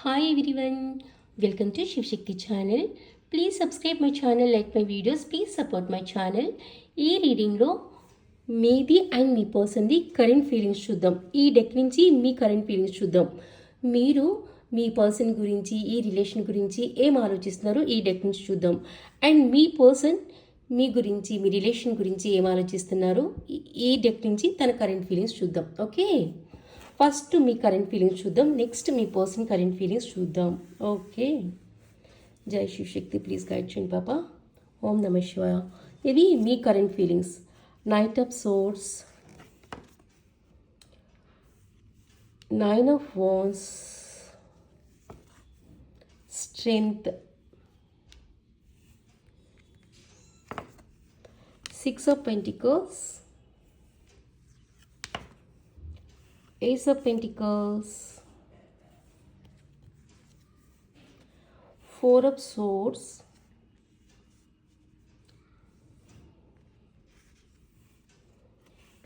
Hi everyone welcome to Shivashakti channel please subscribe my channel like my videos please support my channel ఈ రీడింగ్లో మీది and మీ పర్సన్ది current feelings చూద్దాం. ఈ డెక్ నుంచి మీ కరెంట్ ఫీలింగ్స్ చూద్దాం. మీరు మీ పర్సన్ గురించి ఈ రిలేషన్ గురించి ఏం ఆలోచిస్తున్నారో ఈ డెక్ నుంచి చూద్దాం. అండ్ మీ పర్సన్ మీ గురించి మీ రిలేషన్ గురించి ఏం ఆలోచిస్తున్నారో ఈ- ఈ డెక్ నుంచి తన కరెంట్ ఫీలింగ్స్ చూద్దాం. ఓకే ఫస్ట్ మీ కరెంట్ ఫీలింగ్స్ చూద్దాం నెక్స్ట్ మీ పర్సన్ కరెంట్ ఫీలింగ్స్ చూద్దాం ఓకే జై శివశక్తి ప్లీజ్ గైడ్ చేయండి పాప ఓం నమ శివాయ ఇది మీ current feelings knight of swords nine of wands strength six of pentacles Ace of Pentacles, Four of Swords,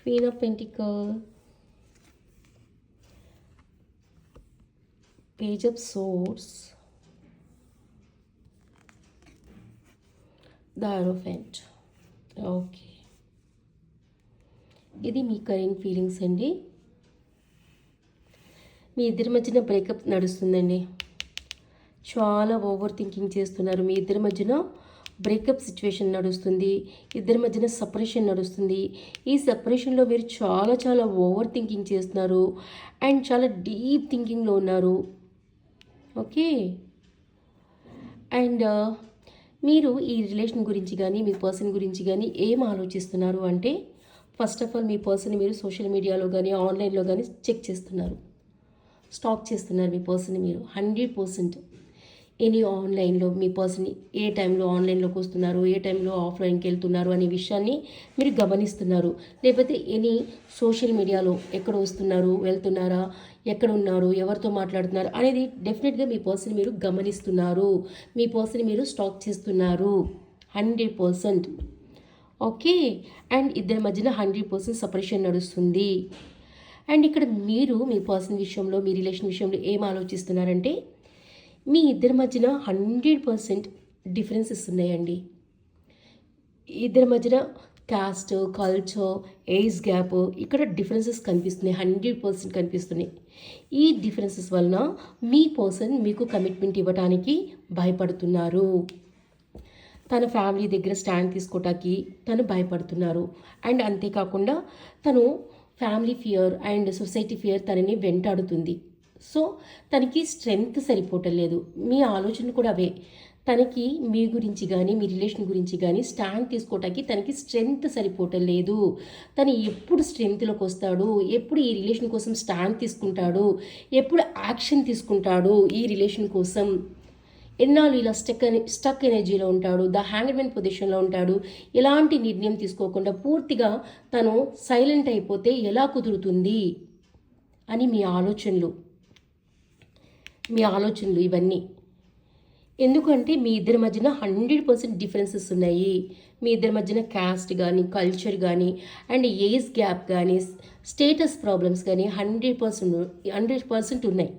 Queen of Pentacles, Page of Swords, the Hierophant. Okay ఇది మీ current feelings అండి మీ ఇద్దరి మధ్యన బ్రేకప్ నడుస్తుందండి. చాలా ఓవర్ థింకింగ్ చేస్తున్నారు. మీ ఇద్దరి మధ్యన బ్రేకప్ సిచ్యువేషన్ నడుస్తుంది. ఇద్దరి మధ్యన సపరేషన్ నడుస్తుంది. ఈ సపరేషన్లో మీరు చాలా చాలా ఓవర్ థింకింగ్ చేస్తున్నారు. అండ్ చాలా డీప్ థింకింగ్లో ఉన్నారు. ఓకే అండ్ uh, మీరు ఈ రిలేషన్ గురించి కానీ మీ పర్సన్ గురించి కానీ ఏం ఆలోచిస్తున్నారు అంటే ఫస్ట్ ఆఫ్ ఆల్ మీ పర్సన్ మీరు సోషల్ మీడియాలో కానీ ఆన్లైన్లో కానీ చెక్ చేస్తున్నారు. స్టాక్ చేస్తున్నారు మీ పర్సన్ మీరు. Hundred percent. ఎనీ ఆన్లైన్లో మీ పర్సన్ ఏ టైంలో ఆన్లైన్లోకి వస్తున్నారు ఏ టైంలో ఆఫ్లైన్కి వెళ్తున్నారు అనే విషయాన్ని మీరు గమనిస్తున్నారు. లేకపోతే ఎనీ సోషల్ మీడియాలో ఎక్కడ వస్తున్నారు వెళ్తున్నారా ఎక్కడ ఉన్నారు ఎవరితో మాట్లాడుతున్నారు అనేది డెఫినెట్గా మీ పర్సన్ మీరు గమనిస్తున్నారు. మీ పర్సన్ మీరు స్టాక్ చేస్తున్నారు. Hundred percent. ఓకే? అండ్ ఇద్దరి మధ్యన హండ్రెడ్ పర్సెంట్ సపరేషన్ నడుస్తుంది. అండ్ ఇక్కడ మీరు మీ పర్సన్ విషయంలో మీ రిలేషన్ విషయంలో ఏం ఆలోచిస్తున్నారంటే మీ ఇద్దరి మధ్యన హండ్రెడ్ పర్సెంట్ డిఫరెన్సెస్ ఉన్నాయండి. ఇద్దరి మధ్యన కాస్ట్ కల్చర్ ఏజ్ గ్యాప్ ఇక్కడ డిఫరెన్సెస్ కనిపిస్తున్నాయి హండ్రెడ్ పర్సెంట్ కనిపిస్తున్నాయి. ఈ డిఫరెన్సెస్ వలన మీ పర్సన్ మీకు కమిట్మెంట్ ఇవ్వడానికి భయపడుతున్నారు. తన ఫ్యామిలీ దగ్గర స్టాండ్ తీసుకోవటానికి తను భయపడుతున్నారు. అండ్ అంతేకాకుండా తను family fear and society fear తనని వెంటాడుతుంది. సో తనకి స్ట్రెంగ్త్ సరిపోవటం లేదు మీ ఆలోచన కూడా అవే. తనకి మీ గురించి కానీ మీ రిలేషన్ గురించి కానీ స్టాండ్ తీసుకోవటానికి తనకి స్ట్రెంగ్త్ సరిపోవటం లేదు తను ఎప్పుడు స్ట్రెంగ్త్లోకి వస్తాడు? ఎప్పుడు ఈ రిలేషన్ కోసం స్టాండ్ తీసుకుంటాడు? ఎప్పుడు యాక్షన్ తీసుకుంటాడు ఈ రిలేషన్ కోసం? ఎన్నాళ్ళు ఇలా స్టక్ స్టక్ ఎనర్జీలో ఉంటాడు ద హ్యాంగ్మెన్ పొజిషన్లో ఉంటాడు ఎలాంటి నిర్ణయం తీసుకోకుండా పూర్తిగా తను సైలెంట్ అయిపోతే ఎలా కుదురుతుంది అని మీ ఆలోచనలు. మీ ఆలోచనలు ఇవన్నీ. ఎందుకంటే మీ ఇద్దరి మధ్యన హండ్రెడ్ పర్సెంట్ డిఫరెన్సెస్ ఉన్నాయి. మీ ఇద్దరి మధ్యన క్యాస్ట్ కానీ కల్చర్ కానీ అండ్ ఏజ్ గ్యాప్ కానీ స్టేటస్ ప్రాబ్లమ్స్ కానీ హండ్రెడ్ పర్సెంట్ హండ్రెడ్ పర్సెంట్ ఉన్నాయి.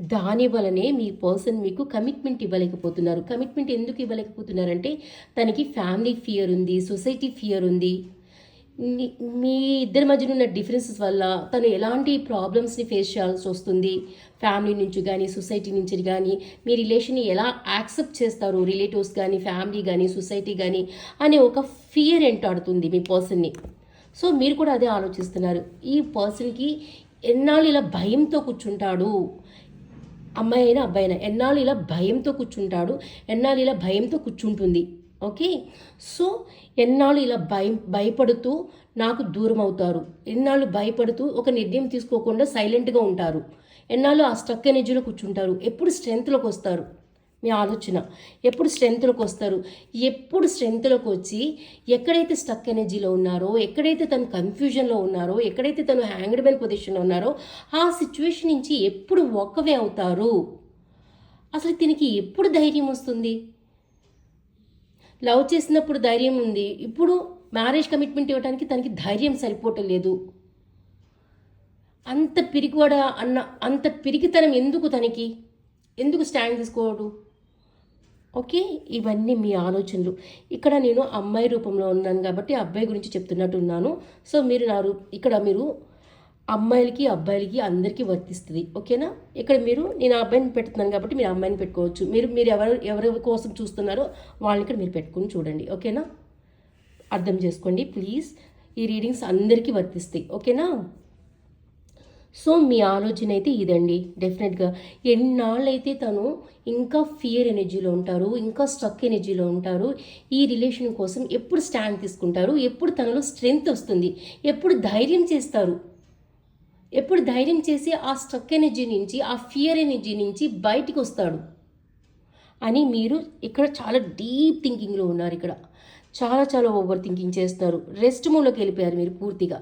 దాని వలనే మీ పర్సన్ మీకు కమిట్మెంట్ ఇవ్వలేకపోతున్నారు. కమిట్మెంట్ ఎందుకు ఇవ్వలేకపోతున్నారంటే తనకి ఫ్యామిలీ ఫియర్ ఉంది సొసైటీ ఫియర్ ఉంది. మీ- ఇద్దరి మధ్యన ఉన్న డిఫరెన్సెస్ వల్ల తను ఎలాంటి ప్రాబ్లమ్స్ని ఫేస్ చేయాల్సి వస్తుంది. ఫ్యామిలీ నుంచి కానీ సొసైటీ నుంచి కానీ మీ రిలేషన్ని ఎలా యాక్సెప్ట్ చేస్తారు? రిలేటివ్స్ కానీ ఫ్యామిలీ కానీ సొసైటీ కానీ అనే ఒక ఫియర్ ఎంటాడుతుంది మీ పర్సన్ని. సో మీరు కూడా అదే ఆలోచిస్తున్నారు. ఈ పర్సన్కి ఎన్నాళ్ళు ఇలా భయంతో కూర్చుంటాడు? అమ్మాయి అయినా అబ్బాయి అయినా ఎన్నాళ్ళు ఇలా భయంతో కూర్చుంటాడు ఎన్నాళ్ళు ఇలా భయంతో కూర్చుంటుంది ఓకే? సో ఎన్నాళ్ళు ఇలా భయం భయపడుతూ నాకు దూరం అవుతారు. ఎన్నాళ్ళు భయపడుతూ ఒక నిర్ణయం తీసుకోకుండా సైలెంట్గా ఉంటారు. ఎన్నాళ్ళు ఆ స్ట్రక్ ఎనర్జీలో కూర్చుంటారు. ఎప్పుడు స్ట్రెంగ్త్లోకి వస్తారు. మీ ఆలోచన. ఎప్పుడు స్ట్రెంగ్త్లోకి వస్తారు? ఎప్పుడు స్ట్రెంగ్త్లోకి వచ్చి ఎక్కడైతే స్టక్ ఎనర్జీలో ఉన్నారో ఎక్కడైతే తను కన్ఫ్యూజన్లో ఉన్నారో ఎక్కడైతే తను హ్యాంగ్డ్ మ్యాన్ పొజిషన్లో ఉన్నారో ఆ సిచ్యువేషన్ నుంచి ఎప్పుడు ఒక్కవే అవుతారు? అసలు దీనికి ఎప్పుడు ధైర్యం వస్తుంది? లవ్ చేసినప్పుడు ధైర్యం ఉంది. ఇప్పుడు మ్యారేజ్ కమిట్మెంట్ ఇవ్వడానికి తనకి ధైర్యం సరిపోవటం లేదు. అంత పిరికివాడ అన్న అంత పిరికితనం ఎందుకు తనకి? ఎందుకు స్టాండ్ తీసుకోడు? ఓకే? ఇవన్నీ మీ ఆలోచనలు. ఇక్కడ నేను అమ్మాయి రూపంలో ఉన్నాను కాబట్టి అబ్బాయి గురించి చెప్తున్నట్టు ఉన్నాను సో మీరు నా రూ- ఇక్కడ మీరు అమ్మాయిలకి అబ్బాయిలకి అందరికీ వర్తిస్తుంది. ఓకేనా? ఇక్కడ మీరు నేను అబ్బాయిని పెడుతున్నాను కాబట్టి మీరు అమ్మాయిని పెట్టుకోవచ్చు. మీరు మీరు ఎవరు ఎవరి కోసం చూస్తున్నారో వాళ్ళని ఇక్కడ మీరు పెట్టుకుని చూడండి. ఓకేనా? అర్థం చేసుకోండి ప్లీజ్. ఈ రీడింగ్స్ అందరికీ వర్తిస్తాయి. ఓకేనా? సో మీ ఆలోచన అయితే ఇదండి. డెఫినెట్గా ఎన్నాళ్ళైతే తను ఇంకా ఫియర్ ఎనర్జీలో ఉంటారు ఇంకా స్ట్రక్ ఎనర్జీలో ఉంటారు ఈ రిలేషన్ కోసం ఎప్పుడు స్టాండ్ తీసుకుంటారు ఎప్పుడు తనలో స్ట్రెంగ్త్ వస్తుంది ఎప్పుడు ధైర్యం చేస్తారు ఎప్పుడు ధైర్యం చేసి ఆ స్ట్రక్ ఎనర్జీ నుంచి ఆ ఫియర్ ఎనర్జీ నుంచి బయటికి వస్తాడు అని మీరు ఇక్కడ చాలా డీప్ థింకింగ్లో ఉన్నారు ఇక్కడ. చాలా చాలా ఓవర్ థింకింగ్ చేస్తారు రెస్ట్ మూలోకి వెళ్ళిపోయారు మీరు పూర్తిగా.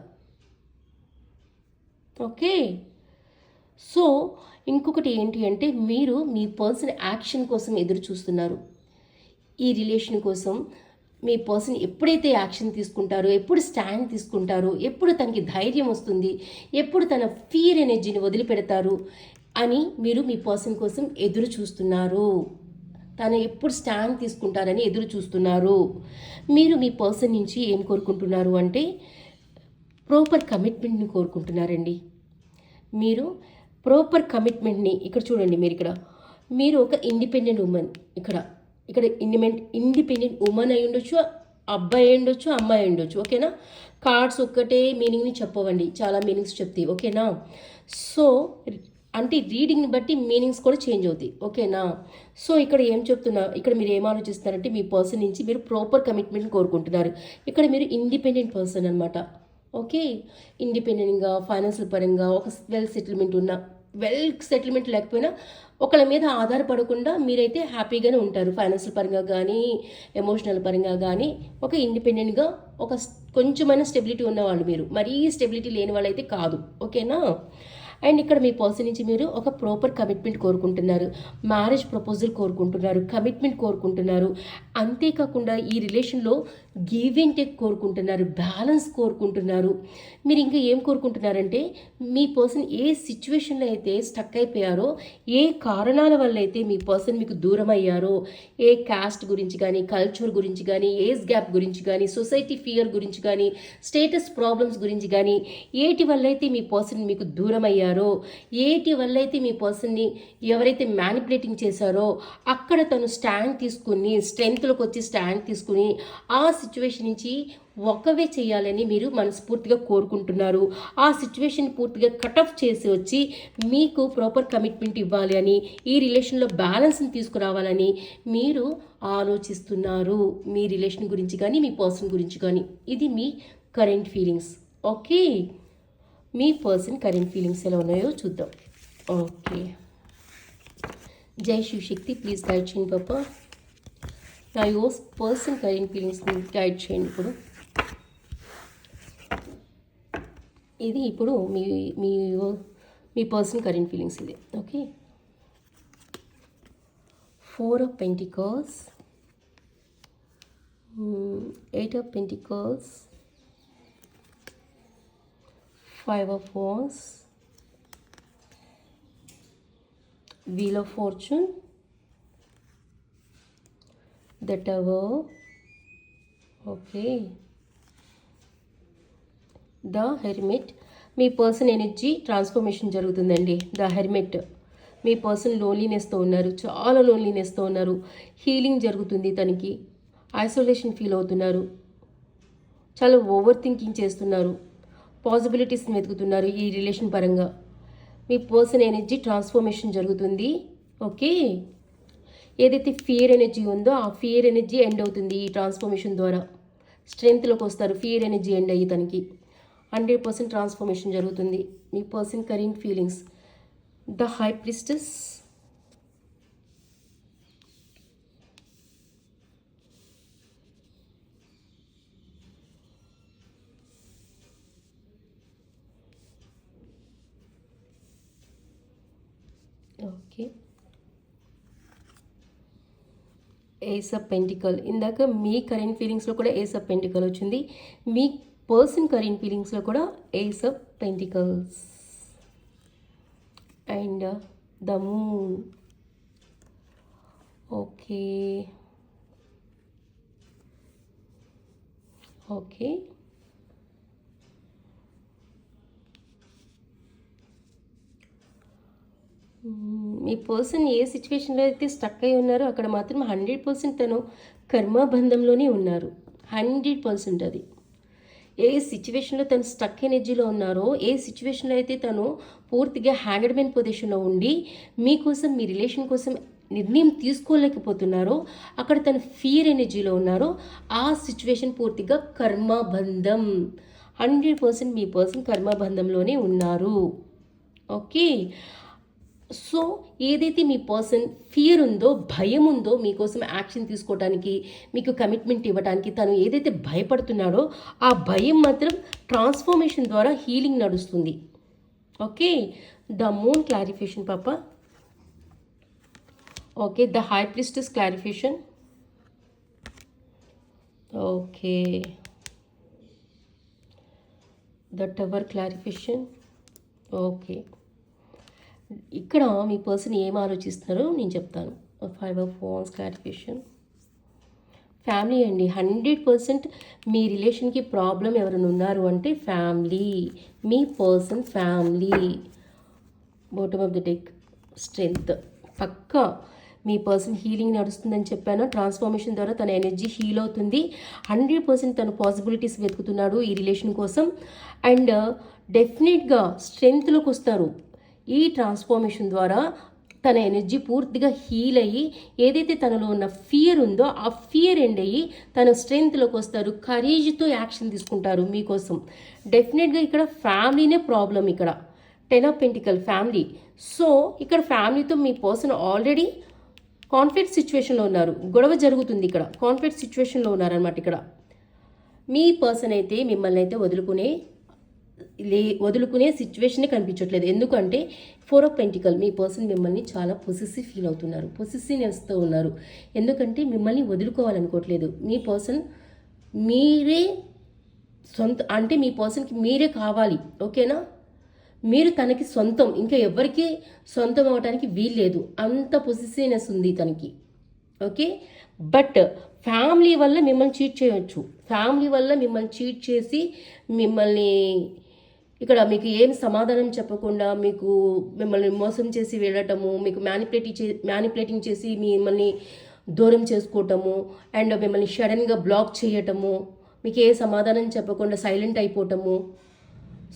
ఓకే? సో ఇంకొకటి ఏంటి అంటే మీరు మీ పర్సన్ యాక్షన్ కోసం ఎదురు చూస్తున్నారు. ఈ రిలేషన్ కోసం మీ పర్సన్ ఎప్పుడైతే యాక్షన్ తీసుకుంటారో ఎప్పుడు స్టాండ్ తీసుకుంటారో ఎప్పుడు తనకి ధైర్యం వస్తుంది ఎప్పుడు తన ఫీర్ ఎనర్జీని వదిలిపెడతారు అని మీరు మీ పర్సన్ కోసం ఎదురు చూస్తున్నారు. తను ఎప్పుడు స్టాండ్ తీసుకుంటారని ఎదురు చూస్తున్నారు. మీరు మీ పర్సన్ నుంచి ఏం కోరుకుంటున్నారు అంటే ప్రాపర్ కమిట్మెంట్ని కోరుకుంటున్నారండి. మీరు ప్రాపర్ కమిట్మెంట్ని ఇక్కడ చూడండి మీరు ఇక్కడ. మీరు ఒక ఇండిపెండెంట్ ఉమెన్ ఇక్కడ. ఇక్కడ ఇండిపెండ్ ఇండిపెండెంట్ ఉమెన్ అయి ఉండొచ్చు అబ్బాయి అయి ఉండొచ్చు అమ్మాయి ఉండొచ్చు. ఓకేనా? కార్డ్స్ ఒక్కటే మీనింగ్ని చెప్పవండి. చాలా మీనింగ్స్ చెప్తాయి. ఓకేనా? సో అంటే రీడింగ్ని బట్టి మీనింగ్స్ కూడా చేంజ్ అవుతాయి. ఓకేనా? సో ఇక్కడ ఏం చెప్తున్నా ఇక్కడ మీరు ఏం ఆలోచిస్తున్నారంటే మీ పర్సన్ నుంచి మీరు ప్రాపర్ కమిట్మెంట్ కోరుకుంటున్నారు. ఇక్కడ మీరు ఇండిపెండెంట్ పర్సన్ అనమాట ఓకే. ఇండిపెండెంట్గా ఫైనాన్షియల్ పరంగా ఒక వెల్ సెటిల్మెంట్ ఉన్న వెల్ సెటిల్మెంట్ లేకపోయినా ఒకళ్ళ మీద ఆధారపడకుండా మీరైతే హ్యాపీగానే ఉంటారు. ఫైనాన్షియల్ పరంగా కానీ ఎమోషనల్ పరంగా కానీ ఒక ఇండిపెండెంట్గా ఒక స్- కొంచెమైనా స్టెబిలిటీ ఉన్నవాళ్ళు మీరు. మరీ స్టెబిలిటీ లేని వాళ్ళైతే కాదు. ఓకేనా? అండ్ ఇక్కడ మీ పర్సన్ నుంచి మీరు ఒక ప్రాపర్ కమిట్మెంట్ కోరుకుంటున్నారు. మ్యారేజ్ ప్రపోజల్ కోరుకుంటున్నారు కమిట్మెంట్ కోరుకుంటున్నారు. అంతేకాకుండా ఈ రిలేషన్లో గివ్ అండ్ టేక్ కోరుకుంటున్నారు బ్యాలెన్స్ కోరుకుంటున్నారు. మీరు ఇంకా ఏం కోరుకుంటున్నారంటే మీ పర్సన్ ఏ సిచ్యువేషన్లో అయితే స్టక్ అయిపోయారో ఏ కారణాల వల్ల అయితే మీ పర్సన్ మీకు దూరం అయ్యారో ఏ కాస్ట్ గురించి కానీ కల్చర్ గురించి కానీ ఏజ్ గ్యాప్ గురించి కానీ సొసైటీ ఫియర్ గురించి కానీ స్టేటస్ ప్రాబ్లమ్స్ గురించి కానీ ఏటి వల్ల అయితే మీ పర్సన్ మీకు దూరం అయ్యారు ఏటి వల్ల అయితే మీ పర్సన్ని ఎవరైతే మ్యానిపులేటింగ్ చేశారో అక్కడ తను స్టాండ్ తీసుకుని స్ట్రెంగ్త్లోకి వచ్చి స్టాండ్ తీసుకుని ఆ సిచ్యువేషన్ నుంచి ఒక్కవే చేయాలని మీరు మనస్ఫూర్తిగా కోరుకుంటున్నారు. ఆ సిచ్యువేషన్ పూర్తిగా కటఫ్ చేసి వచ్చి మీకు ప్రాపర్ కమిట్మెంట్ ఇవ్వాలి అని ఈ రిలేషన్లో బ్యాలెన్స్ని తీసుకురావాలని మీరు ఆలోచిస్తున్నారు. మీ రిలేషన్ గురించి కానీ మీ పర్సన్ గురించి కానీ. ఇది మీ కరెంట్ ఫీలింగ్స్ ఓకే మీ పర్సన్ కరెంట్ ఫీలింగ్స్ ఎలా ఉన్నాయో చూద్దాం. ఓకే జై శివశక్తి ప్లీజ్ గైడ్ చేయండి పాప నా యోస్ పర్సన్ కరెంట్ ఫీలింగ్స్ని గైడ్ చేయండి ఇప్పుడు. ఇది ఇప్పుడు మీ మీ మీ పర్సన్ కరెంట్ ఫీలింగ్స్ ఇది. Okay four of pentacles eight of pentacles five of wands wheel of fortune the tower okay the hermit me person energy transformation జరుగుతుందండి. ద హెర్మిట్ మీ పర్సన్ లోన్లీనెస్తో ఉన్నారు. చాలా లోన్లీనెస్తో ఉన్నారు. హీలింగ్ జరుగుతుంది తనకి. ఐసోలేషన్ ఫీల్ అవుతున్నారు. చాలా ఓవర్ థింకింగ్ చేస్తున్నారు. పాసిబిలిటీస్ని వెతుకుతున్నారు ఈ రిలేషన్ పరంగా. మీ పర్సన్ ఎనర్జీ ట్రాన్స్ఫర్మేషన్ జరుగుతుంది. ఓకే? ఏదైతే ఫియర్ ఎనర్జీ ఉందో ఆ ఫియర్ ఎనర్జీ ఎండ్ అవుతుంది ఈ ట్రాన్స్ఫర్మేషన్ ద్వారా. స్ట్రెంగ్త్లోకి వస్తారు ఫియర్ ఎనర్జీ ఎండ్ అయ్యి తనకి. హండ్రెడ్ పర్సెంట్ ట్రాన్స్ఫర్మేషన్ జరుగుతుంది. మీ person current feelings. The high priestess ace of pentacle ఇందాక మీ కరెంట్ ఫీలింగ్స్లో కూడా ఏస్ ఆఫ్ పెంటికల్ వచ్చింది. మీ పర్సన్ కరెంట్ ఫీలింగ్స్లో కూడా ace of pentacles and the moon okay okay me person ఏ సిచ్యువేషన్లో అయితే స్టక్ అయి ఉన్నారో అక్కడ మాత్రం హండ్రెడ్ పర్సెంట్ తను కర్మబంధంలోనే ఉన్నారు. హండ్రెడ్ పర్సెంట్ అది. ఏ సిచ్యువేషన్లో తను స్టక్ ఎనర్జీలో ఉన్నారో ఏ సిచ్యువేషన్లో అయితే తను పూర్తిగా హ్యాండెడ్మెన్ పొజిషన్లో ఉండి మీకోసం మీ రిలేషన్ కోసం నిర్ణయం తీసుకోలేకపోతున్నారో అక్కడ తను ఫియర్ ఎనర్జీలో ఉన్నారో ఆ సిచ్యువేషన్ పూర్తిగా కర్మబంధం. హండ్రెడ్ పర్సెంట్ మీ పర్సన్ కర్మబంధంలోనే ఉన్నారు. ఓకే? సో ఏదైతే మీ పర్సన్ ఫియర్ ఉందో భయం ఉందో మీకోసం యాక్షన్ తీసుకోవడానికి మీకు కమిట్మెంట్ ఇవ్వడానికి తను ఏదైతే భయపడుతున్నాడో ఆ భయం మాత్రం ట్రాన్స్ఫర్మేషన్ ద్వారా హీలింగ్ నడుస్తుంది. ఓకే? ద మూన్ క్లారిఫికేషన్ పాప. Okay? The high priestess clarification. Okay. The tower clarification. Okay. ఇక్కడ మీ పర్సన్ ఏం ఆలోచిస్తున్నారో నేను చెప్తాను. Five of phones clarification family అండి హండ్రెడ్ పర్సెంట్ మీ రిలేషన్కి ప్రాబ్లం ఎవరైనా ఉన్నారు అంటే family me person family bottom of the deck strength పక్కా మీ పర్సన్ హీలింగ్ నడుస్తుందని చెప్పాను. ట్రాన్స్ఫర్మేషన్ ద్వారా తన ఎనర్జీ హీల్ అవుతుంది. హండ్రెడ్ పర్సెంట్ తన పాసిబిలిటీస్ వెతుకుతున్నాడు ఈ రిలేషన్ కోసం. అండ్ డెఫినెట్గా స్ట్రెంగ్త్లోకి వస్తారు. ఈ ట్రాన్స్ఫర్మేషన్ ద్వారా తన ఎనర్జీ పూర్తిగా హీల్ అయ్యి ఏదైతే తనలో ఉన్న ఫియర్ ఉందో ఆ ఫియర్ ఎండ్ అయ్యి తన స్ట్రెంగ్త్లోకి వస్తారు. కరేజ్తో యాక్షన్ తీసుకుంటారు మీకోసం. డెఫినెట్గా ఇక్కడ ఫ్యామిలీనే ప్రాబ్లం ఇక్కడ. Ten of pentacle family so ఇక్కడ ఫ్యామిలీతో మీ పర్సన్ ఆల్రెడీ కాన్ఫ్లిక్ట్ సిచ్యువేషన్లో ఉన్నారు. గొడవ జరుగుతుంది ఇక్కడ. కాన్ఫ్లిక్ట్ సిచ్యువేషన్లో ఉన్నారనమాట ఇక్కడ. మీ పర్సన్ అయితే మిమ్మల్ని అయితే వదులుకునే లే వదులుకునే సిచ్యువేషనే కనిపించట్లేదు. ఎందుకంటే ఫోర్ ఆఫ్ పెంటికల్ మీ పర్సన్ మిమ్మల్ని చాలా పొసెసివ్ ఫీల్ అవుతున్నారు. పొసెసివ్నెస్తో ఉన్నారు. ఎందుకంటే మిమ్మల్ని వదులుకోవాలనుకోవట్లేదు. మీ పర్సన్ మీరే సొంత అంటే మీ పర్సన్కి మీరే కావాలి. ఓకేనా మీరు తనకి సొంతం. ఇంకా ఎవరికి సొంతం అవ్వడానికి వీల్లేదు. అంత పొసెసివ్నెస్ ఉంది తనకి. ఓకే బట్ ఫ్యామిలీ వల్ల మిమ్మల్ని చీట్ చేయవచ్చు ఫ్యామిలీ వల్ల మిమ్మల్ని చీట్ చేసి మిమ్మల్ని ఇక్కడ మీకు ఏం సమాధానం చెప్పకుండా మీకు మిమ్మల్ని మోసం చేసి వెళ్ళటము మీకు మ్యానిపులేటింగ్ చే మ్యానిపులేటింగ్ చేసి మిమ్మల్ని దూరం చేసుకోవటము అండ్ మిమ్మల్ని సడన్గా బ్లాక్ చేయటము మీకు ఏ సమాధానం చెప్పకుండా సైలెంట్ అయిపోవటము.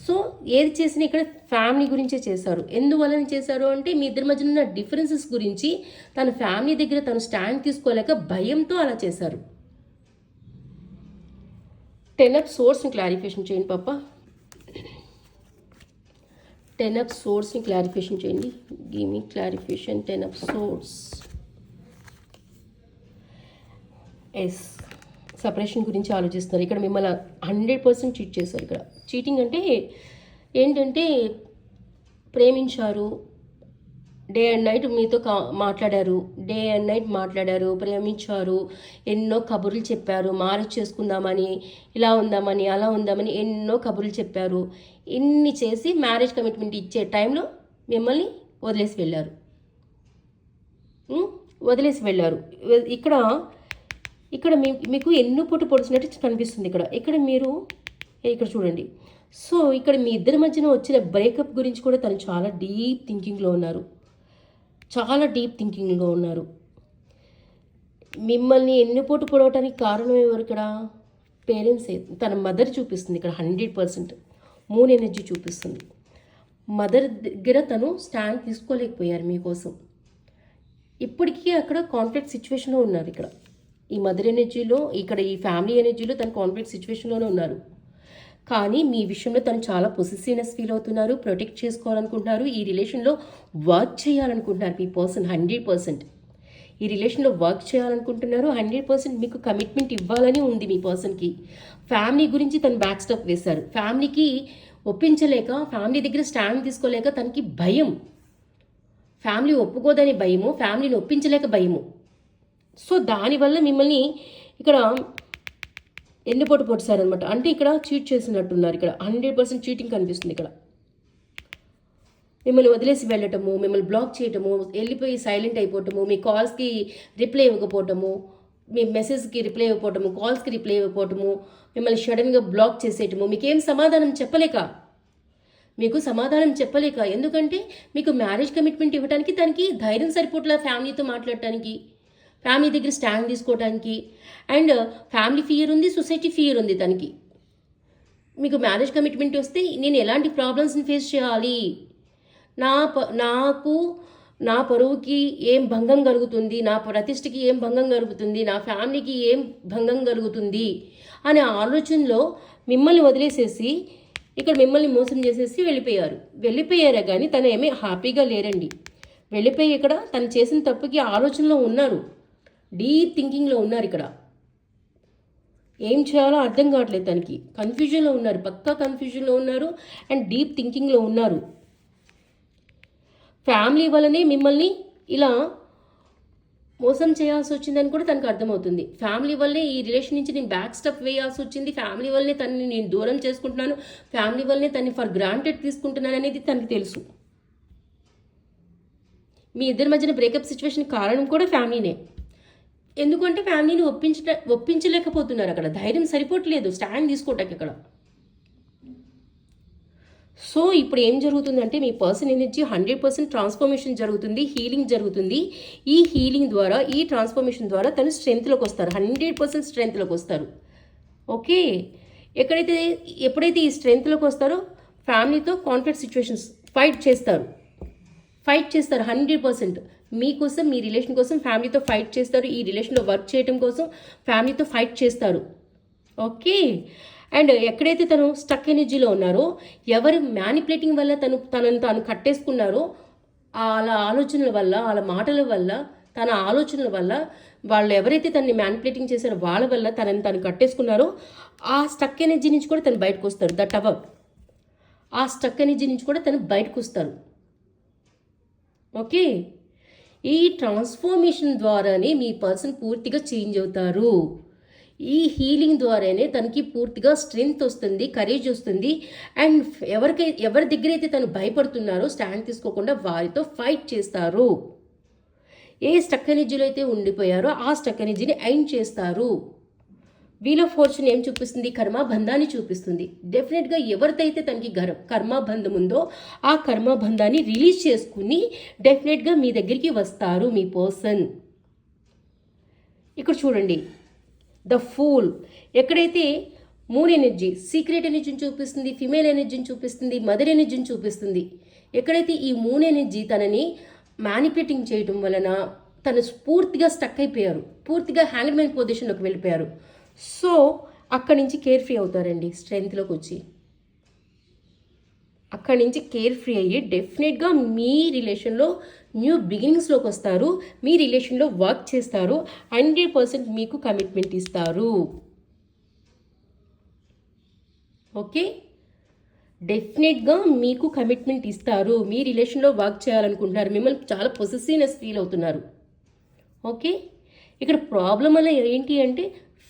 సో ఏది చేసినా ఇక్కడ ఫ్యామిలీ గురించే చేశారు. ఎందువలన చేశారు అంటే మీ ఇద్దరి మధ్యన ఉన్న డిఫరెన్సెస్ గురించి తన ఫ్యామిలీ దగ్గర తను స్టాండ్ తీసుకోలేక భయంతో అలా చేశారు. టెన్ అప్ సోర్స్ని క్లారిఫికేషన్ చేయండి పాప టెన్ అప్ సోర్స్ని క్లారిఫికేషన్ చేయండి. Give clarification ten of swords yes separation గురించి ఆలోచిస్తున్నారు. ఇక్కడ మిమ్మల్ని హండ్రెడ్ పర్సెంట్ చీట్ చేశారు ఇక్కడ. చీటింగ్ అంటే ఏంటంటే ప్రేమించారు డే అండ్ నైట్ మీతో కా మాట్లాడారు. డే అండ్ నైట్ మాట్లాడారు ప్రేమించారు ఎన్నో కబుర్లు చెప్పారు. మ్యారేజ్ చేసుకుందామని ఇలా ఉందామని అలా ఉందామని ఎన్నో కబుర్లు చెప్పారు. ఇన్ని చేసి మ్యారేజ్ కమిట్మెంట్ ఇచ్చే టైంలో మిమ్మల్ని వదిలేసి వెళ్ళారు. వదిలేసి వెళ్ళారు. ఇక్కడ ఇక్కడ మీ మీకు ఎన్నో పొట్టు పొడిచినట్టు కనిపిస్తుంది ఇక్కడ. ఇక్కడ మీరు ఇక్కడ చూడండి. సో ఇక్కడ మీ ఇద్దరి మధ్యన వచ్చిన బ్రేకప్ గురించి కూడా తను చాలా డీప్ థింకింగ్లో ఉన్నారు. చాలా డీప్ థింకింగ్లో ఉన్నారు. మిమ్మల్ని ఎన్ని పోటు పొడవటానికి కారణం ఎవరు ఇక్కడ? పేరెంట్స్ తన మదర్ చూపిస్తుంది ఇక్కడ హండ్రెడ్ పర్సెంట్. మూన్ ఎనర్జీ చూపిస్తుంది. మదర్ దగ్గర తను స్టాండ్ తీసుకోలేకపోయారు మీకోసం. ఇప్పటికీ అక్కడ కాన్ఫ్లిక్ట్ సిచ్యువేషన్లో ఉన్నారు ఇక్కడ. ఈ మదర్ ఎనర్జీలో ఇక్కడ ఈ ఫ్యామిలీ ఎనర్జీలో తను కాన్ఫ్లిక్ట్ సిచ్యువేషన్లోనే ఉన్నారు. కానీ మీ విషయంలో తను చాలా పొసిసివ్నెస్ ఫీల్ అవుతున్నారు ప్రొటెక్ట్ చేసుకోవాలనుకుంటున్నారు. ఈ రిలేషన్లో వర్క్ చేయాలనుకుంటున్నారు. మీ పర్సన్ హండ్రెడ్ పర్సెంట్ ఈ రిలేషన్లో వర్క్ చేయాలనుకుంటున్నారు. హండ్రెడ్ పర్సెంట్ మీకు కమిట్మెంట్ ఇవ్వాలని ఉంది మీ పర్సన్కి ఫ్యామిలీ గురించి తను బ్యాక్ స్టాప్ వేశారు. ఫ్యామిలీకి ఒప్పించలేక ఫ్యామిలీ దగ్గర స్టాండ్ తీసుకోలేక తనకి భయం. ఫ్యామిలీ ఒప్పుకోదని భయము ఫ్యామిలీని ఒప్పించలేక భయము. సో దానివల్ల మిమ్మల్ని ఇక్కడ ఎన్నిపోటు పొడిచారనమాట అంటే ఇక్కడ చీట్ చేసినట్టున్నారు ఇక్కడ. హండ్రెడ్ పర్సెంట్ చీటింగ్ కనిపిస్తుంది ఇక్కడ. మిమ్మల్ని వదిలేసి వెళ్ళటము మిమ్మల్ని బ్లాక్ చేయటము వెళ్ళిపోయి సైలెంట్ అయిపోవటము మీ కాల్స్కి రిప్లై ఇవ్వకపోవటము మీ మెసేజ్కి రిప్లై ఇవ్వకపోవటము కాల్స్కి రిప్లై ఇవ్వకపోవటము మిమ్మల్ని సడన్గా బ్లాక్ చేసేయటము మీకేం సమాధానం చెప్పలేక? మీకు సమాధానం చెప్పలేక? ఎందుకంటే మీకు మ్యారేజ్ కమిట్మెంట్ ఇవ్వడానికి దానికి ధైర్యం సరిపోట్లా ఫ్యామిలీతో మాట్లాడటానికి. ఫ్యామిలీ దగ్గర స్టాండ్ తీసుకోవడానికి అండ్ ఫ్యామిలీ ఫియర్ ఉంది సొసైటీ ఫియర్ ఉంది తనకి. మీకు మ్యారేజ్ కమిట్మెంట్ వస్తే నేను ఎలాంటి ప్రాబ్లమ్స్ని ఫేస్ చేయాలి? నా ప నాకు నా పరువుకి ఏం భంగం కలుగుతుంది? నా ప్రతిష్టకి ఏం భంగం కలుగుతుంది? నా ఫ్యామిలీకి ఏం భంగం కలుగుతుంది? అనే ఆలోచనలో మిమ్మల్ని వదిలేసేసి ఇక్కడ మిమ్మల్ని మోసం చేసేసి వెళ్ళిపోయారు. వెళ్ళిపోయారే కానీ తను ఏమీ హ్యాపీగా లేరండి. వెళ్ళిపోయి ఇక్కడ తను చేసిన తప్పుకి ఆలోచనలో ఉన్నారు. డీప్ థింకింగ్లో ఉన్నారు ఇక్కడ. ఏం చేయాలో అర్థం కావట్లేదు తనకి. కన్ఫ్యూజన్లో ఉన్నారు పక్కా కన్ఫ్యూజన్లో ఉన్నారు అండ్ డీప్ థింకింగ్లో ఉన్నారు. ఫ్యామిలీ వల్లనే మిమ్మల్ని ఇలా మోసం చేయాల్సి వచ్చిందని కూడా తనకు అర్థమవుతుంది. ఫ్యామిలీ వల్లే ఈ రిలేషన్ నుంచి నేను బ్యాక్ స్టెప్ వేయాల్సి వచ్చింది. ఫ్యామిలీ వల్లనే తనని నేను దూరం చేసుకుంటున్నాను. ఫ్యామిలీ వల్లనే తనని ఫర్ గ్రాంటెడ్ తీసుకుంటున్నాను అనేది తనకి తెలుసు. మీ ఇద్దరి మధ్యన బ్రేకప్ సిచ్యువేషన్ కారణం కూడా ఫ్యామిలీనే. ఎందుకంటే ఫ్యామిలీని ఒప్పించ ఒప్పించలేకపోతున్నారు అక్కడ. ధైర్యం సరిపోవట్లేదు. స్టాండ్ తీసుకోవటానికి అక్కడ సో ఇప్పుడు ఏం జరుగుతుందంటే మీ person energy hundred percent transformation జరుగుతుంది హీలింగ్ జరుగుతుంది. ఈ హీలింగ్ ద్వారా ఈ ట్రాన్స్ఫర్మేషన్ ద్వారా తను స్ట్రెంత్లోకి వస్తారు. హండ్రెడ్ పర్సెంట్ స్ట్రెంత్లోకి వస్తారు. ఓకే? ఎక్కడైతే ఎప్పుడైతే ఈ స్ట్రెంత్లోకి వస్తారో ఫ్యామిలీతో కాన్ఫ్లిక్ట్ సిచ్యువేషన్స్ ఫైట్ చేస్తారు. ఫైట్ చేస్తారు హండ్రెడ్ పర్సెంట్. మీకోసం మీ రిలేషన్ కోసం ఫ్యామిలీతో ఫైట్ చేస్తారు. ఈ రిలేషన్లో వర్క్ చేయడం కోసం ఫ్యామిలీతో ఫైట్ చేస్తారు. ఓకే? అండ్ ఎక్కడైతే తను స్టక్ ఎనర్జీలో ఉన్నారో ఎవరి మ్యానిపులేటింగ్ వల్ల తను తనను తాను కట్టేసుకున్నారో వాళ్ళ ఆలోచనల వల్ల వాళ్ళ మాటల వల్ల తన ఆలోచనల వల్ల వాళ్ళు ఎవరైతే తనని మ్యానిపులేటింగ్ చేశారో వాళ్ళ వల్ల తనని తను కట్టేసుకున్నారో ఆ స్టక్ ఎనర్జీ నుంచి కూడా తను బయటకు వస్తారు. ద టవర్ ఆ స్టక్ ఎనర్జీ నుంచి కూడా తను బయటకు వస్తారు. ఓకే? ఈ ట్రాన్స్ఫర్మేషన్ ద్వారానే మీ పర్సన్ పూర్తిగా చేంజ్ అవుతారు. ఈ హీలింగ్ ద్వారానే తనకి పూర్తిగా స్ట్రెంగ్త్ వస్తుంది కరేజ్ వస్తుంది. అండ్ ఎవరికై ఎవరి దగ్గర అయితే తను భయపడుతున్నారో స్టాండ్ తీసుకోకుండా వారితో ఫైట్ చేస్తారు. ఏ స్టక్ ఎనర్జీలో అయితే ఉండిపోయారో ఆ స్టక్ ఎనర్జీని ఎండ్ చేస్తారు. వీల్ ఆఫ్ ఫార్చ్యూన్ ఏం చూపిస్తుంది? కర్మబంధాన్ని చూపిస్తుంది. డెఫినెట్గా ఎవరిదైతే తనకి గర్ కర్మాబంధం ఉందో ఆ కర్మబంధాన్ని రిలీజ్ చేసుకుని డెఫినెట్గా మీ దగ్గరికి వస్తారు మీ పర్సన్ ఇక్కడ చూడండి. ద ఫూల్ ఎక్కడైతే మూన్ ఎనర్జీ సీక్రెట్ ఎనర్జీని చూపిస్తుంది ఫిమేల్ ఎనర్జీని చూపిస్తుంది మదర్ ఎనర్జీని చూపిస్తుంది. ఎక్కడైతే ఈ మూన్ ఎనర్జీ తనని మ్యానిపులేటింగ్ చేయడం వలన తను పూర్తిగా స్టక్ అయిపోయారు. పూర్తిగా హ్యాండ్మెన్ పొజిషన్లోకి వెళ్ళిపోయారు. సో అక్కడి నుంచి కేర్ ఫ్రీ అవుతారండి స్ట్రెంగ్త్లోకి వచ్చి. అక్కడి నుంచి కేర్ ఫ్రీ అయ్యి డెఫినెట్గా మీ రిలేషన్లో న్యూ బిగినింగ్స్లోకి వస్తారు మీ రిలేషన్లో వర్క్ చేస్తారు హండ్రెడ్ పర్సెంట్ మీకు కమిట్మెంట్ ఇస్తారు. ఓకే డెఫినెట్గా మీకు కమిట్మెంట్ ఇస్తారు మీ రిలేషన్లో వర్క్ చేయాలనుకుంటున్నారు మిమ్మల్ని చాలా పొసెసివ్నెస్ ఫీల్ అవుతున్నారు. ఓకే ఇక్కడ ప్రాబ్లం అలా ఏంటి అంటే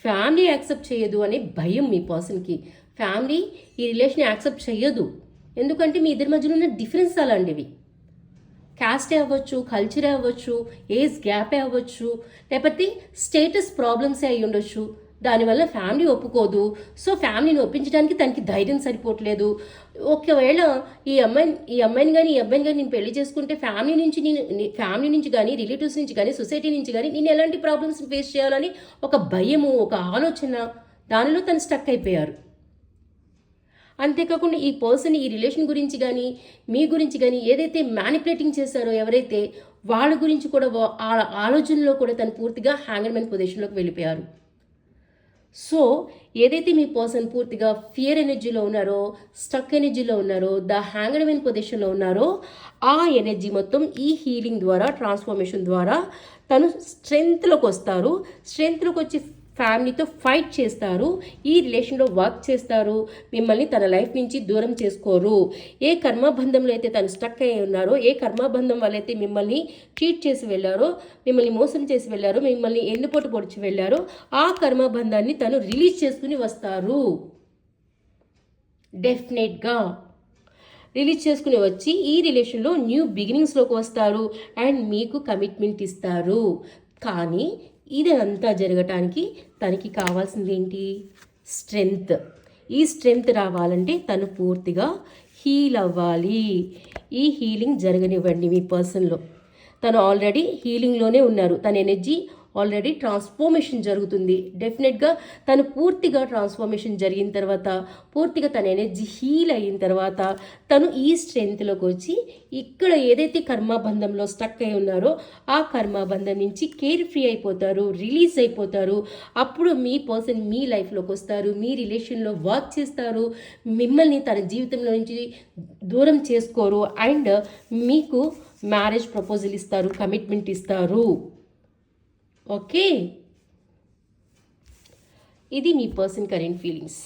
ఫ్యామిలీ యాక్సెప్ట్ చేయదు అనే భయం మీ పర్సన్కి. ఫ్యామిలీ ఈ రిలేషన్ యాక్సెప్ట్ చేయదు ఎందుకంటే మీ ఇద్దరి మధ్యలో ఉన్న డిఫరెన్స్ అలాంటివి. క్యాస్టే అవ్వచ్చు కల్చరే అవ్వచ్చు ఏజ్ గ్యాపే అవ్వచ్చు లేకపోతే స్టేటస్ ప్రాబ్లమ్సే అయి ఉండొచ్చు దానివల్ల ఫ్యామిలీ ఒప్పుకోదు. సో ఫ్యామిలీని ఒప్పించడానికి తనకి ధైర్యం సరిపోవట్లేదు. ఒకవేళ ఈ అమ్మాయిని ఈ అమ్మాయిని కానీ ఈ అబ్బాయిని కానీ నేను పెళ్ళి చేసుకుంటే ఫ్యామిలీ నుంచి నేను ఫ్యామిలీ నుంచి కానీ రిలేటివ్స్ నుంచి కానీ సొసైటీ నుంచి కానీ నేను ఎలాంటి ప్రాబ్లమ్స్ ఫేస్ చేయాలని ఒక భయము ఒక ఆలోచన దానిలో తను స్టక్ అయిపోయారు. అంతేకాకుండా ఈ పర్సన్ ఈ రిలేషన్ గురించి కానీ మీ గురించి కానీ ఏదైతే మ్యానిపులేటింగ్ చేశారో ఎవరైతే వాళ్ళ గురించి కూడా ఆ ఆలోచనలో కూడా తను పూర్తిగా హ్యాంగర్మెన్ పొజిషన్లోకి వెళ్ళిపోయారు. సో ఏదైతే మీ పర్సన్ పూర్తిగా ఫియర్ ఎనర్జీలో ఉన్నారో స్టక్ ఎనర్జీలో ఉన్నారో ద హ్యాంగర్మెన్ పొజిషన్లో ఉన్నారో ఆ ఎనర్జీ మొత్తం ఈ హీలింగ్ ద్వారా ట్రాన్స్ఫర్మేషన్ ద్వారా తను స్ట్రెంగ్త్లోకి వస్తారు. స్ట్రెంగ్త్లోకి వచ్చి ఫ్యామిలీతో ఫైట్ చేస్తారు. ఈ రిలేషన్లో వర్క్ చేస్తారు. మిమ్మల్ని తన లైఫ్ నుంచి దూరం చేసుకోరు. ఏ కర్మబంధంలో అయితే తను స్టక్ అయి ఉన్నారో ఏ కర్మబంధం వల్ల అయితే మిమ్మల్ని చీట్ చేసి వెళ్ళారో మిమ్మల్ని మోసం చేసి వెళ్ళారో మిమ్మల్ని ఎన్నుపోటు పొడిచి వెళ్ళారో ఆ కర్మబంధాన్ని తను రిలీజ్ చేసుకుని వస్తారు. డెఫినెట్గా. రిలీజ్ చేసుకుని వచ్చి ఈ రిలేషన్లో న్యూ బిగినింగ్స్లోకి వస్తారు. అండ్ మీకు కమిట్మెంట్ ఇస్తారు. కానీ ఇదంతా జరగటానికి తనకి కావాల్సింది ఏంటి స్ట్రెంగ్త్. ఈ స్ట్రెంగ్త్ రావాలంటే తను పూర్తిగా హీల్ అవ్వాలి. ఈ హీలింగ్ జరగనివ్వండి మీ పర్సన్లో. తను ఆల్రెడీ హీలింగ్లోనే ఉన్నారు. తన ఎనర్జీ ఆల్రెడీ ట్రాన్స్ఫర్మేషన్ జరుగుతుంది. డెఫినెట్గా తను పూర్తిగా ట్రాన్స్ఫర్మేషన్ జరిగిన తర్వాత పూర్తిగా తన ఎనర్జీ హీల్ అయిన తర్వాత తను ఈ స్ట్రెంగ్త్లోకి వచ్చి ఇక్కడ ఏదైతే కర్మబంధంలో స్టక్ అయి ఉన్నారో ఆ కర్మబంధం నుంచి కేర్ ఫ్రీ అయిపోతారు రిలీజ్ అయిపోతారు. అప్పుడు మీ పర్సన్ మీ లైఫ్లోకి వస్తారు మీ రిలేషన్లో వర్క్ చేస్తారు మిమ్మల్ని తన జీవితంలో నుంచి దూరం చేసుకోరు అండ్ మీకు మ్యారేజ్ ప్రపోజల్ ఇస్తారు కమిట్మెంట్ ఇస్తారు. ఓకే ఇది మీ పర్సన్ కరెంట్ ఫీలింగ్స్.